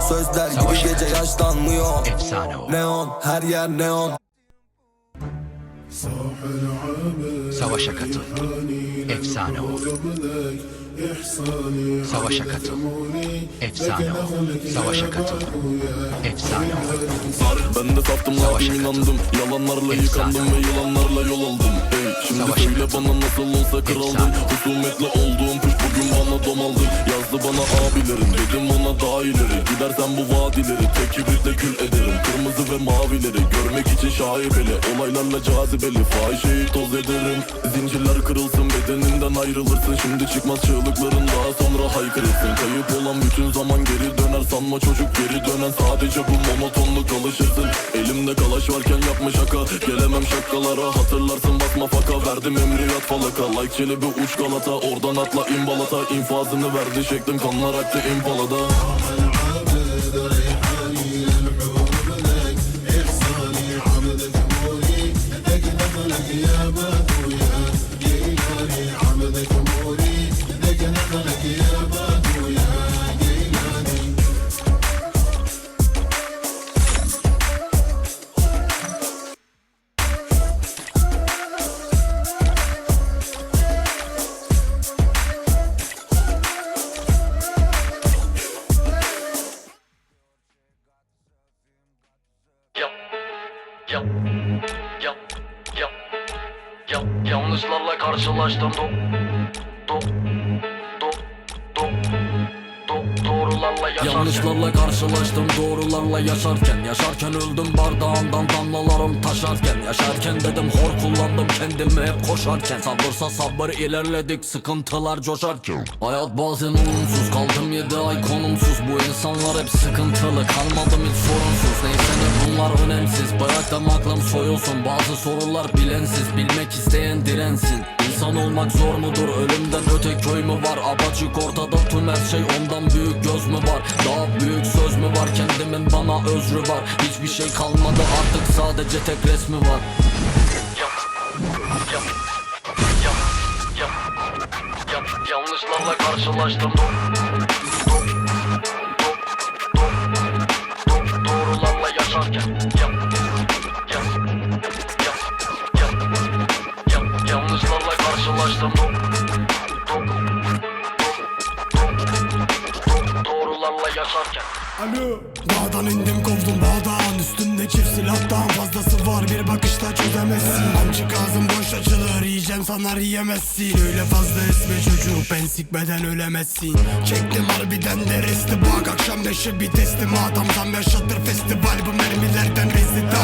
Sözler gibi gece yaşlanmıyor Efsane o. Neon her yer neon Savaşa katıl. Efsane ol. Savaşa katıl. Efsane ol. Savaşa katıl. Efsane ol. Ben de saftım Savaşa inandım Yalanlarla yıkandım ve yılanlarla yol aldım Ey şimdi Savaşa söyle bana nasıl olsa kraldım. Husumetle olduğum puş bugün bana domaldı. Yazdı bana abilerim. Dedim ona daha ileri. Gidersen bu vadileri tek kibritle kül ederim. Kırmızı ve mavileri görmek için şaibeli. Olaylarla cazibeli. Fahişeyi toz ederim. Zincirler kırılsın bedeninden ayrılırsın. Şimdi çıkmaz çığlıkların daha sonra haykırırsın. Kayıp olan bütün zaman geri döner. Sanma çocuk geri dönen. Sadece bu monotonluk alışırsın. Elimde kalaş varken yapma şaka. Gelemem şakalara. Hatırlarsın basma faka. Verdim emriyat falaka. Like çelebi uç galata. Oradan atla imbalata infazını verdi şeklim kanlar aktı impalada yap, yap, yap, yap. Yanlışlarla karşılaştım do, do, doğrularla yaşarken. Yanlışlarla karşılaştım doğrularla yaşarken. Yaşarken öldüm bardağından damlalarım taşarken. Yaşarken dedim hor kullandım kendimi hep koşarken. Sabırsa sabır ilerledik sıkıntılar coşarken. Hayat bazen olumsuz kaldım yedi ay konumsuz. Bu insanlar hep sıkıntılı kalmadım hiç sorunsuz. Neyse ne bunlar önemsiz Bıraktım aklım soyulsun. Bazı sorular bilensiz Bilmek isteyen dirensin. İnsan olmak zor mudur? Ölümden öte köy mü var? Apaçık ortada tüm her şey ondan büyük göz mü var? Daha büyük söz mü var? Kendimin bana özrü var Hiçbir şey kalmadı artık sadece tek resmi var. Yanlışlarla karşılaştım doğrularla yaşarken. Dağdan indim kovdum bağdan Üstümde çift silahtan fazlası var Bir bakışta çözemezsin. Amcık ağzım boş açılır Yiyeceğim sanar yiyemezsin. Öyle fazla esme çocuk Ben sikmeden ölemezsin. Çektim harbiden de resti Bak akşam beşe bir teslimat Tam yaşatır festival Bu mermilerden rezital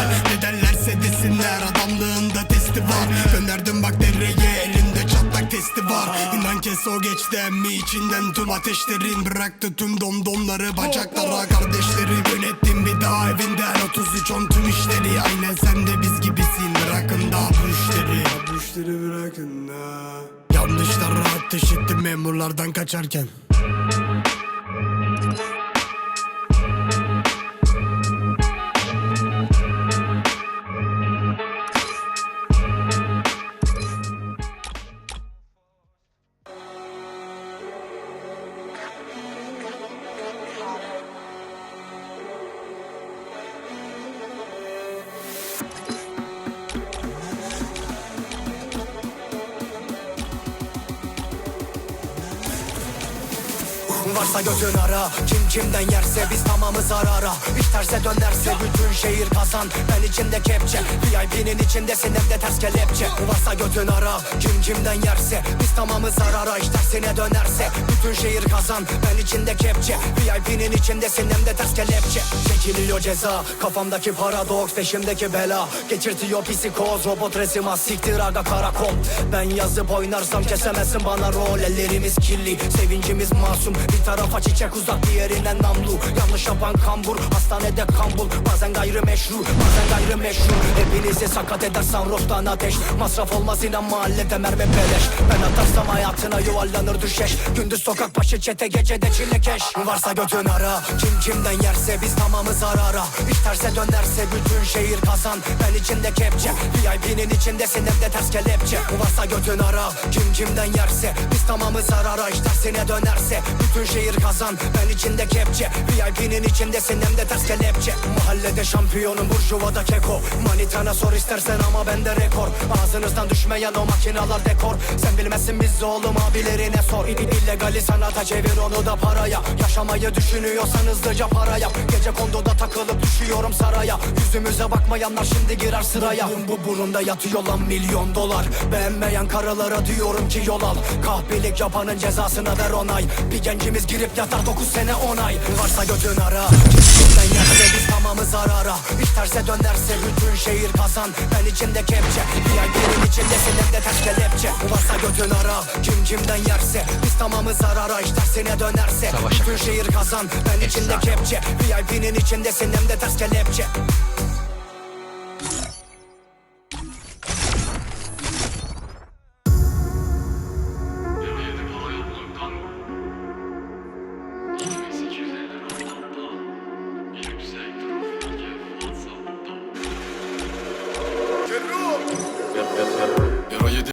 o geçti emmi. İçinden tüm ateşlerin Bıraktı tüm domdomları. Bacaklara kardeşleri Yönettim bir daha. Evinden 33 on tüm işleri. Aynen sen de biz gibisin. Bırakın daha bu işleri. Bu işleri bırakın da. Yanlışlara ateş ettim memurlardan kaçarken Varsa gözün ara. Kim kimden yerse biz tamamız zarara İş terse dönerse bütün şehir kazan. Ben içimde kepçe VIP'nin içindesin hem de ters kelepçe. Varsa gözün ara. Kim kimden yerse biz tamamız zarara İş tersine dönerse bütün şehir kazan. Ben içinde kepçe VIP'nin içindesin hem de ters kelepçe. Çekiliyor ceza Kafamdaki paradoks peşimdeki bela. Geçirtiyor psikoz robot resim siktir aga karakol Ben yazıp oynarsam kesemezsin bana rol. Ellerimiz kirli sevincimiz masum Tarafa çiçek uzak diğerinden namlu. Yanlış yapan kambur hastanede kambul. Bazen gayrimeşru bazen gayrimeşru. Hepinizi sakat eder sunrooftan ateş. Masraf olmaz inan mahallede mermi beleş. Ben atarsam hayatına yuvarlanır düşeş. Gündüz sokak başı çete gecede çilekeş. Varsa götün ara Kim kimden yerse biz tamamız zarara İş terse dönerse bütün şehir kazan. Ben içinde kepçe VIP'nin içindesin hem de ters kelepçe. Varsa götün ara Kim kimden yerse biz tamamız zarara İş tersine dönerse bütün şehir kazan. Ben içinde kepçe VIP'nin içindesin hem de ters kelepçe. Mahallede şampiyonum burjuvada keko. Manitana sor istersen ama bende rekor. Ağzınızdan düşmeyen o makinalar dekor. Sen bilmezsin biz oğlum abilerine sor. İllegali sanata çevir onu da paraya. Yaşamayı düşünüyorsan hızlıca para yap Gece kondoda takılıp düşüyorum saraya. Yüzümüze bakmayanlar şimdi girer sıraya. Bu burunda yatıyor lan milyon dolar. Beğenmeyen karılara diyorum ki yol al. Kahpelik yapanın cezasına ver onay. Bir gencimiz girip yatar 9 sene 10 ay. Varsa götün ara. Kimden yerse biz tamamı zarara. İş terse dönerse bütün şehir kazan. Ben içimde kepçe. VIP'nin içindesin hem de ters kelepçe. Varsa götün ara. Kim kimden yerse biz tamamı zarara. İş tersine dönerse Savaşa bütün şehir kazan. Ben içimde kepçe. VIP'nin içindesin hem de ters kelepçe